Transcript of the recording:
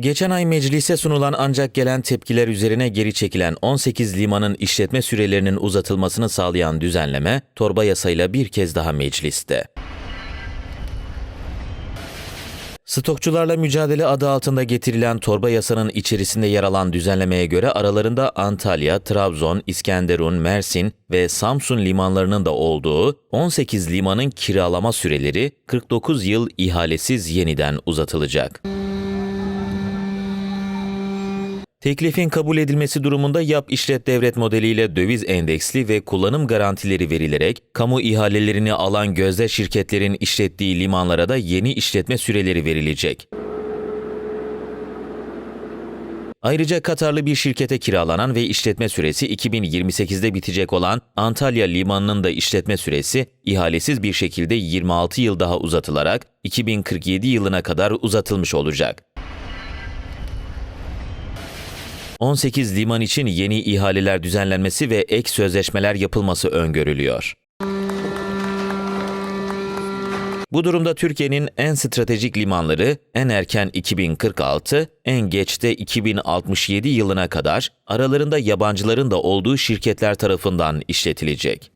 Geçen ay meclise sunulan ancak gelen tepkiler üzerine geri çekilen 18 limanın işletme sürelerinin uzatılmasını sağlayan düzenleme, torba yasayla bir kez daha mecliste. Stokçularla mücadele adı altında getirilen torba yasanın içerisinde yer alan düzenlemeye göre aralarında Antalya, Trabzon, İskenderun, Mersin ve Samsun limanlarının da olduğu 18 limanın kiralama süreleri 49 yıl ihalesiz yeniden uzatılacak. Teklifin kabul edilmesi durumunda yap işlet devret modeliyle döviz endeksli ve kullanım garantileri verilerek kamu ihalelerini alan gözde şirketlerin işlettiği limanlara da yeni işletme süreleri verilecek. Ayrıca Katarlı bir şirkete kiralanan ve işletme süresi 2028'de bitecek olan Antalya Limanı'nın da işletme süresi ihalesiz bir şekilde 26 yıl daha uzatılarak 2047 yılına kadar uzatılmış olacak. 18 liman için yeni ihaleler düzenlenmesi ve ek sözleşmeler yapılması öngörülüyor. Bu durumda Türkiye'nin en stratejik limanları en erken 2046, en geç de 2067 yılına kadar aralarında yabancıların da olduğu şirketler tarafından işletilecek.